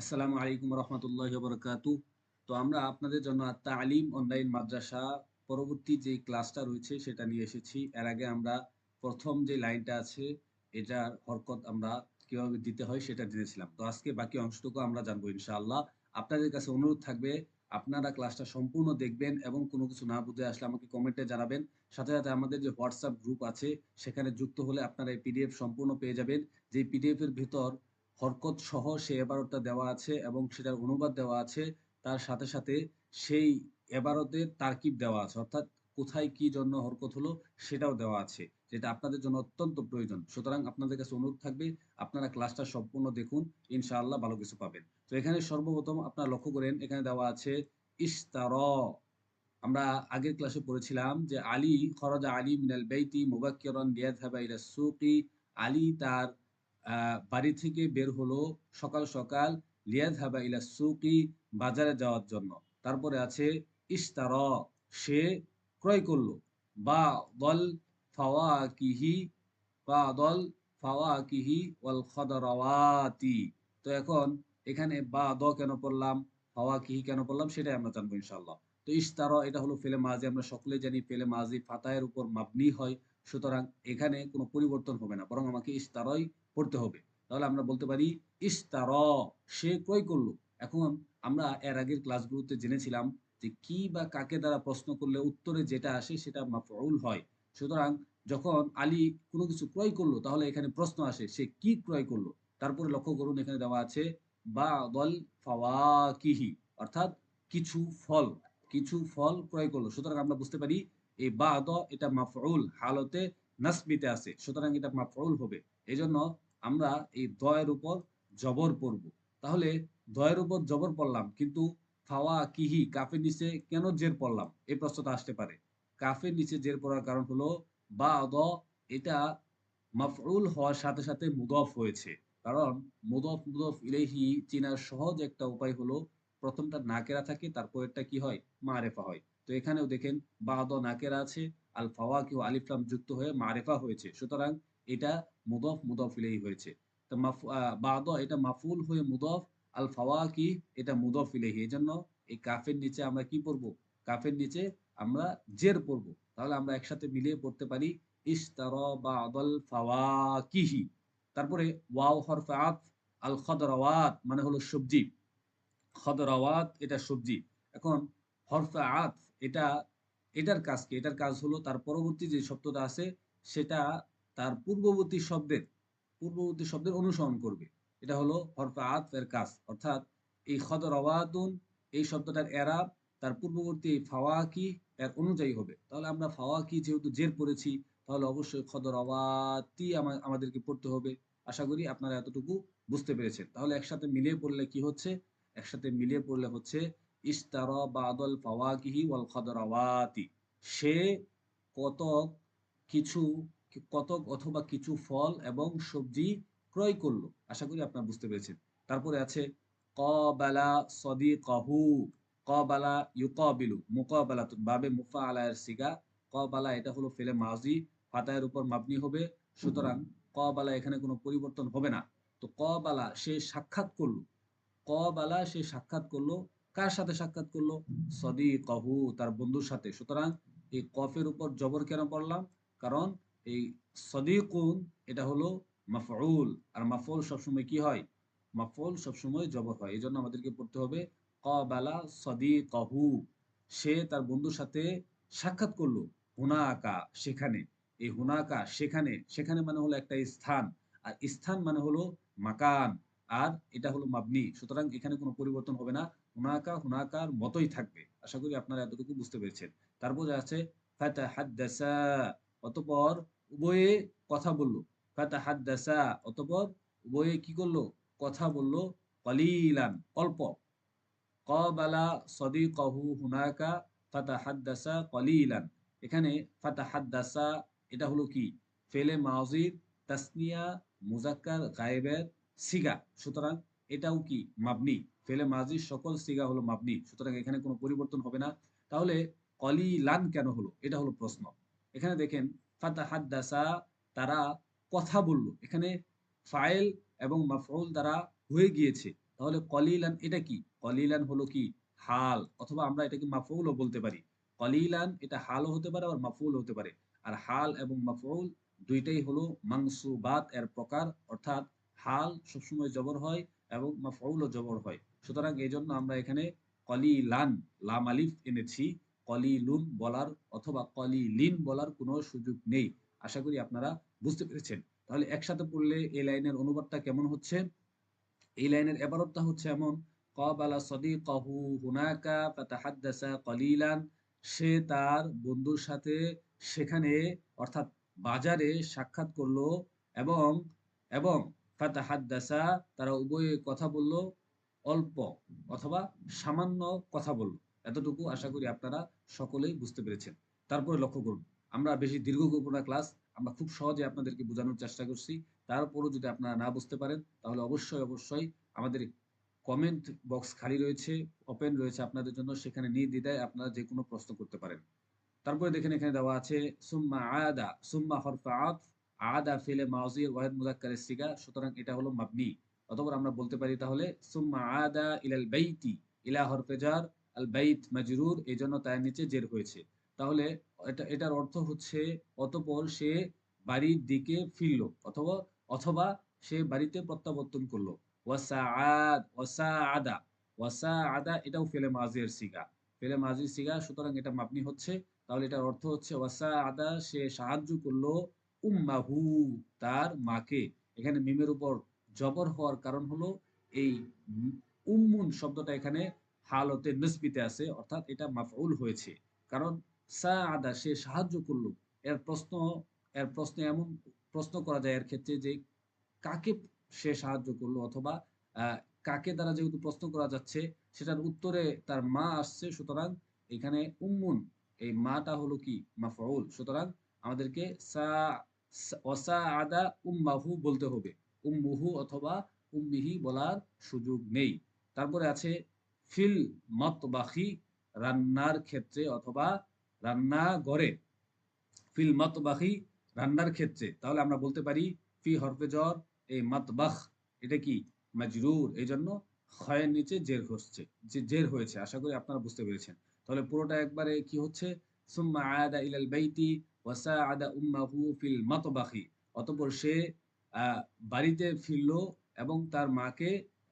আসসালামু আলাইকুম রহমতুল্লাহ বরকাতু তো আমরা আপনাদের জন্য তালিম অনলাইন মাদ্রাসা পরবর্তী যে ক্লাসটা রয়েছে সেটা নিয়ে এসেছি। এর আগে আমরা প্রথম যে লাইনটা আছে, এটার হরকত আমরা কীভাবে দিতে হয় সেটা জেনেছিলাম। তো আজকে বাকি অংশটুকু আমরা জানব ইনশাআল্লাহ। আপনাদের কাছে অনুরোধ থাকবে, আপনারা ক্লাসটা সম্পূর্ণ দেখবেন এবং কোনো কিছু না বুঝে আসলে আমাকে কমেন্টে জানাবেন। সাথে সাথে আমাদের যে হোয়াটসঅ্যাপ গ্রুপ আছে, সেখানে যুক্ত হলে আপনারা এই পিডিএফ সম্পূর্ণ পেয়ে যাবেন। যে পিডিএফ এর ভিতর হরকত সহ সে এবারতটা দেওয়া আছে এবং সেটার অনুবাদ দেওয়া আছে। তার সাথে সাথে সেই এবারতের তারকিব দেওয়া আছে। অর্থাৎ কোথায় কি জন্য হরকত হলো সেটাও দেওয়া আছে, যেটা আপনাদের জন্য অত্যন্ত প্রয়োজন। সুতরাং আপনাদের কাছে অনুরোধ থাকবে, আপনারা ক্লাসটা সম্পূর্ণ দেখুন, ইনশাআল্লাহ ভালো কিছু পাবেন। তো এখানে সর্বপ্রথম আপনারা লক্ষ্য করেন, এখানে দেওয়া আছে ইস্তার আমরা আগের ক্লাসে পড়েছিলাম যে আলী খরজা আলী মিনাল বেইতি মুবাক্কিরান লিয়াযহাবা ইলা সুকি। আলী তার বাড়ি থেকে বের হলো সকাল সকাল লিয়াদ হাবা ইলা সুকি বাজারে যাওয়ার জন্য। তারপরে আছে ইস্তার সে ক্রয় করল। বা দল ফাওয়া কিহি বা দল ফাওয়া কিহি ওয়াল খদরাওয়াতি। তো এখন এখানে বা দ কেন পড়লাম ফাওয়া কিহি কেন পড়লাম সেটাই আমরা জানব ইনশাল্লাহ তো ইস্তার এটা হলো ফেলে মাজি। আমরা সকলে জানি ফেলে মাজি ফাতায়ের উপর মাবনি হয়। সুতরাং এখানে কোনো পরিবর্তন হবে না। বরং আমাকে ইস্তারই পড়তে হবে। তাহলে আমরা বলতে পারি ইস্তার সে ক্রয় করল। এখন আমরা এর আগের ক্লাসগুলোতে জেনেছিলাম যে কি বা কাকে দ্বারা প্রশ্ন করলে উত্তরে যেটা আসে সেটা মাফউল হয়। সুতরাং যখন আলী কোনো কিছু ক্রয় করল, তাহলে এখানে প্রশ্ন আসে, সে কি ক্রয় করল? তারপরে লক্ষ্য করুন, এখানে দেওয়া আছে বা দল ফাওয়াকিহি অর্থাৎ কিছু ফল কিছু ফল ক্রয় করল। সুতরাং আমরা বুঝতে পারি এই বা দ এটা মাফউল, হালতে নাসবিতে আছে, সুতরাং এটা মাফউল হবে। এই জন্য আমরা এই দয়ের উপর জবর পড়ব। তাহলে দয়ের উপর জবর পড়লাম, কিন্তু ফাওয়া কিহি, কাফের নিচে কেন জের পড়লাম? এই প্রশ্নটা আসতে পারে। কাফের নিচে জের পড়ার কারণ হলো বা দ এটা মাফউল হওয়ার সাথে সাথে মুদফ হয়েছে। কারণ মুদফ মুদফ ইলেহি চিনার সহজ একটা উপায় হলো, প্রথমটা নাকেরা থাকে, তারপরেরটা কি হয়? মারেফা হয়। তো এখানেও দেখেন বা দ নাকেরা আছে আল ফাওয়া কেউ আলিফলাম যুক্ত হয়ে মারেফা হয়েছে। সুতরাং এটা মুদফ মুদফ ইলেহি হয়েছে। তো বাদ, এটা মাফুল হয়ে মুদফ, আল ফাওয়াকি, এটা মুদফ ইলেহি এই জন্য এই কাফের নিচে আমরা কি পড়ব? কাফের নিচে আমরা জের পড়ব। তাহলে আমরা একসাথে মিলিয়ে পড়তে পারি ইস্তার বাদল ফাওয়াকিহি। তারপরে ওয়াও হরফে আত, আল খদরাওয়াত মানে হলো সবজি। খদরাওয়াত, এটা সবজি। এখন হরফে আত, এটা, এটার কাজ কি? এটার কাজ হলো তার পরবর্তী যে শব্দটা আছে, সেটা তার পূর্ববর্তী শব্দের পূর্ববর্তী শব্দের অনুসরণ করবে। এটা হলো হরফা আত এর কাজ। অর্থাৎ এই খদর অবাদুন এই শব্দটার এরাব, তার পূর্ববর্তী ফাওয়াকি এর অনুযায়ী হবে। তাহলে আমরা ফাওয়াকি যেহেতু জের পড়েছি, তাহলে অবশ্যই খদর অবাতি আমাদেরকে পড়তে হবে। আশা করি আপনারা এতটুকু বুঝতে পেরেছেন। তাহলে একসাথে মিলিয়ে পড়লে কি হচ্ছে? একসাথে মিলিয়ে পড়লে হচ্ছে ইস্তার বাদল ফাওয়াকিহি ওয়াল খদর আওয়াতি সে কত কিছু কতক অথবা কিছু ফল এবং সবজি ক্রয় করল? আশা করি আপনারা বুঝতে পেরেছেন। তারপরে আছে, কবালা সদি কহু কবালা ইউকবিলু, মুকাবালা বাবে মুফা আলায়ের সিগা, কবালা এটা হলো ফেলে মাজি, ফাতায়ের উপর মাবনি হবে, সুতরাং কবালা এখানে কোনো পরিবর্তন হবে না। তো কবালা সে সাক্ষাৎ করল। কবালা সে সাক্ষাৎ করল, কার সাথে সাক্ষাৎ করল? সদি কহু তার বন্ধুর সাথে। সুতরাং এই কফের উপর জবর কেন পড়লাম? কারণ এই সদিকুন এটা হলো মাফউল। আর মাফউল সবসময় কি হয়? মাফউল সবসময় জবর হয়। এই জন্য আমাদেরকে পড়তে হবে, কবালা সদিকহু। সে তার বন্ধুর সাথে সাক্ষাৎ করল, হুনাকা, সেখানে। এই হুনাকা, সেখানে সেখানে মানে হলো একটা স্থান। আর স্থান মানে হলো মাকান। আর এটা হলো মাবনি। সুতরাং এখানে কোনো পরিবর্তন হবে না। হুনাকা, হুনাকার মতোই থাকবে। আশা করি আপনারা এতটুকু বুঝতে পেরেছেন। তারপরে আছে, ফাতাহাদ্দাসা। অতপর উভয়ে কথা বলল। ফাতাহাদ্দাসা, অতপর উভয়ে কি করল? কথা বলল কলিলান, অল্প। কবালা সদিকহু হুনাকা ফাতা ফাতাহাদ্দাসা কলিলান। এখানে ফাতাহাদ্দাসা, এটা হলো কি? ফেলে মাউজির তাসনিয়া, মুজাক্কার, গায়েবের সিগা। সুতরাং এটাও কি? মাবনি। ফেলে মাজির সকল সিগা হলো মাবনি। সুতরাং এখানে কোনো পরিবর্তন হবে না। তাহলে কলিলান কেন হলো? এটা হলো প্রশ্ন। এখানে দেখেন, ফাতাহাদ্দাসা, তারা কথা বলল। এখানে ফাইল এবং মাফউল দ্বারা হয়ে গিয়েছে। তাহলে কলিলান এটা কি? কলিলান হলো কি? হাল, অথবা আমরা এটাকে মাফউলও বলতে পারি। কলিলান এটা হালও হতে পারে আবার মাফউল হতে পারে। আর হাল এবং মাফউল দুইটাই হলো মাংসুবাত, এর প্রকার, অর্থাৎ হাল সবসময় জবর হয় এবং মাফউলও জবর হয়। সুতরাং এই জন্য আমরা এখানে কলিলান, লাম আলিফ এনেছি। কলিলুন বলার অথবা কলিলিন বলার কোনো সুযোগ নেই। আশা করি আপনারা বুঝতে পেরেছেন। তাহলে একসাথে পড়লে এই লাইনের অনুবাদটা কেমন হচ্ছে? এই লাইনের এবারতটা হচ্ছে এমন, কবালা সদিকাহু হুনাকা ফাতাহাদ্দাসা কলিলান সে তার বন্ধুর সাথে সেখানে, অর্থাৎ বাজারে সাক্ষাৎ করল এবং এবং ফাতাহাদ্দাসা তারা উভয়ে কথা বলল, অল্প অথবা সামান্য কথা বলল। এতটুকু আশা করি আপনারা সকলেই বুঝতে পেরেছেন। তারপরে লক্ষ্য করুন, আমরা বেশি দীর্ঘ করব না ক্লাস আমরা খুব সহজে আপনাদেরকে বোঝানোর চেষ্টা করছি। তারপরও যদি আপনারা না বুঝতে পারেন, তাহলে অবশ্যই অবশ্যই আমাদের কমেন্ট বক্স খালি রয়েছে ওপেন রয়েছে আপনাদের জন্য। সেখানে নির্দ্বিধায় আপনারা যে কোনো প্রশ্ন করতে পারেন। তারপরে দেখেন এখানে দেওয়া আছে, সুম্মা আদা, সুম্মা হরফা আতফ আদা ফেলে মাউজির ওয়াহিদ মুজাক্কারের সিগা সুতরাং এটা হলো মাবনি। অতঃপর আমরা বলতে পারি তাহলে, সুম্মা আদা ইলাল বাইতি, ইলা হরফে জার আল বাইত মাজরুর এই জন্য তার নিচে জের হয়েছে। তাহলে এটা, এটার অর্থ হচ্ছে, অতঃপর সে বাড়ির দিকে ফিরলো, অথবা অথবা সে বাড়িতে প্রত্যাবর্তন করল। ওয়াসা আদ ওয়াসা আদা ওয়াসা আদা এটাও ফেলে মাজির সিগা। ফেলে মাজির সিগা, সুতরাং এটা মাপনি হচ্ছে। তাহলে এটার অর্থ হচ্ছে ওয়াসা আদা সে সাহায্য করল উম্মাহু, তার মাকে। এখানে মিমের উপর জবর হওয়ার কারণ হলো, এই উম্মুন শব্দটা এখানে হালতে নসবিতে আছে, অর্থাৎ এটা মাফউল হয়েছে। কারণ সা আদা সে সাহায্য করল। এর প্রশ্ন এর প্রশ্ন এমন, প্রশ্ন করা যায় এর ক্ষেত্রে যে কাকে সে সাহায্য করল অথবা কাকে দ্বারা যেহেতু প্রশ্ন করা যাচ্ছে, সেটার উত্তরে তার মা আসছে, সুতরাং এখানে উম্মুন, এই মাটা হলো কি? মাফউল। সুতরাং আমাদেরকে সা আদা উম্মাহু বলতে হবে। উম্মুহু অথবা উম্মিহি বলার সুযোগ নেই। তারপরে আছে ফিল মতবাখি রান্নার ক্ষেত্রে অথবা রান্না গড়ে ফিল মতবাখি রান্নার ক্ষেত্রে। তাহলে আমরা বলতে পারি ফি হরফে জ্বর এই মতবাখ, এটা কি? মাজরুর। এই জন্য ক্ষয়ের নিচে জের হচ্ছে, যে জের হয়েছে, আশা করি আপনারা বুঝতে পেরেছেন। তাহলে পুরোটা একবারে কি হচ্ছে? সুম্মা আদা ইলাল বাইতি ওয়াসা আদা উম্মাহু ফিল মতবাখি। অতঃপর সে বাড়িতে ফিরল এবং তার মাকে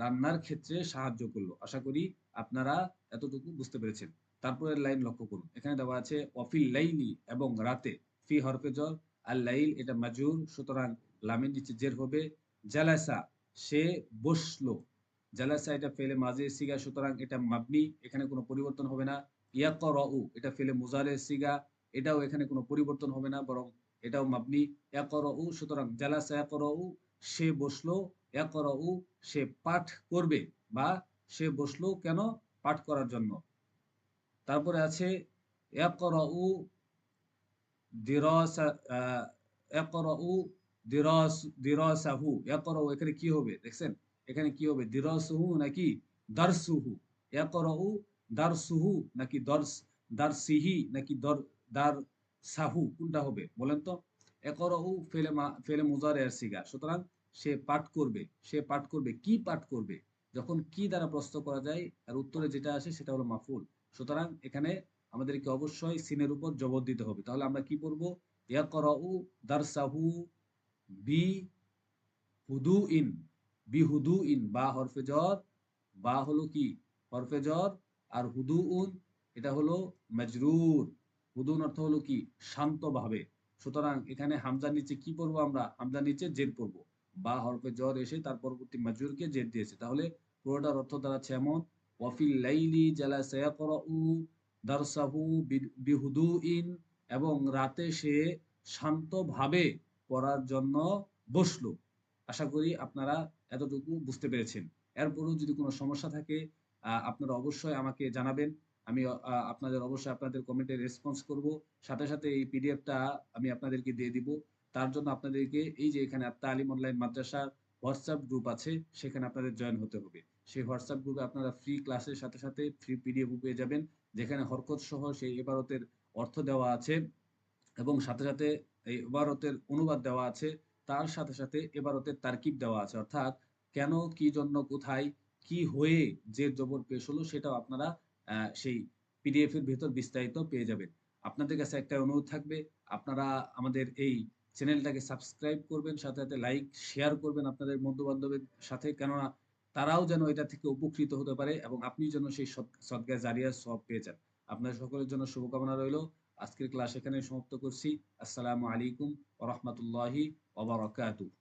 রান্নার ক্ষেত্রে সাহায্য করল। আশা করি আপনারা এতটুকু বুঝতে পেরেছেন। তারপরের লাইন লক্ষ্য করুন। এখানে দেওয়া আছে অফিল লাইলি এবং রাতে ফি হরফে জল আল লাইল এটা মাজুর, সুতরাং লামের নিচে জের হবে। জালাসা, সে বসল। জালাসা এটা ফেলে মাঝে সিগা, সুতরাং এটা মাবনি, এখানে কোনো পরিবর্তন হবে না। ইয়াকর এটা ফেলে মুজারে সিগা, এটাও এখানে কোনো পরিবর্তন হবে না, বরং এটাও মাবনি। উ সুতরাং জালাসা উ সে বসল। একর উ সে পাঠ করবে বা সে বসল কেন পাঠ করার জন্য? তারপরে আছে এখানে কি হবে? দেখছেন? এখানে কি হবে? দিরসহু নাকি দারসুহু? একর উ দারসুহু নাকি দর্স, দারসিহি নাকি দর দার সাহু কোনটা হবে? বলেন তো। একরহু ফেলে ফেলে মুজারের সিগা। সুতরাং সে পাঠ করবে, সে পাঠ করবে, কি পাঠ করবে, যখন কি দ্বারা প্রশ্ন করা যায় আর উত্তরে যেটা আসে সেটা হলো মাফুল। সুতরাং এখানে আমাদেরকে অবশ্যই সিনের উপর জবর দিতে হবে। তাহলে আমরা কি পড়ব? বি হুদু ইন ইন বা বা হলো কি? আর হুদু উন এটা হলো অর্থ হলো কি? শান্তভাবে। সুতরাং এখানে হামজার নিচে কি পড়ব আমরা? হামজার নিচে জের পড়ব। বা হরফে জ্বর এসে তার পরবর্তী মাজুরকে জের দিয়েছে। তাহলে পুরোটার অর্থ দাঁড়াচ্ছে এমন, ওয়াফিল লাইলি জালা সায়াকরাউ দারসাহু বিহুদু ইন এবং রাতে সে শান্তভাবে পড়ার জন্য বসল। আশা করি আপনারা এতটুকু বুঝতে পেরেছেন। এরপরও যদি কোনো সমস্যা থাকে আপনারা অবশ্যই আমাকে জানাবেন। আমি আপনাদের অবশ্যই আপনাদের কমেন্টে রেসপন্স করব। সাথে সাথে এই পিডিএফটা আমি আপনাদেরকে দিয়ে দিব। তার জন্য আপনাদেরকে এই যে এখানে তালিম অনলাইন মাদ্রাসার হোয়াটসঅ্যাপ গ্রুপ আছে সেখানে আপনাদের জয়েন হতে হবে। সেই হোয়াটসঅ্যাপ গ্রুপে আপনারা ফ্রি ক্লাসের সাথে সাথে ফ্রি পিডিএফ পেয়ে যাবেন যেখানে হরকত সহ সেই এবারতের অর্থ দেওয়া আছে এবং সাথে সাথে এই এবারতের অনুবাদ দেওয়া আছে। তার সাথে সাথে এবারতের তারকিব দেওয়া আছে। অর্থাৎ কেন কি জন্য কোথায় কি হয়ে যে জবর পেশ হলো সেটাও আপনারা সেই পিডিএফ এর ভেতর বিস্তারিত পেয়ে যাবেন। আপনাদের কাছে একটা অনুরোধ থাকবে, আপনারা আমাদের এই চ্যানেলটাকে সাবস্ক্রাইব করবেন, সাথে, সাথে লাইক, শেয়ার করবেন আপনাদের বন্ধু-বান্ধবের সাথে। কেননা তারাও যেন এটা থেকে উপকৃত হতে পারে এবং আপনি যেন সেই সদ্গায় জারিয়া সব পেয়ে যান। আপনার সকলের জন্য শুভকামনা রইল আজকের ক্লাস এখানে সমাপ্ত করছি। আসসালামু আলাইকুম রহমতুল্লাহি বারাকাতুহু।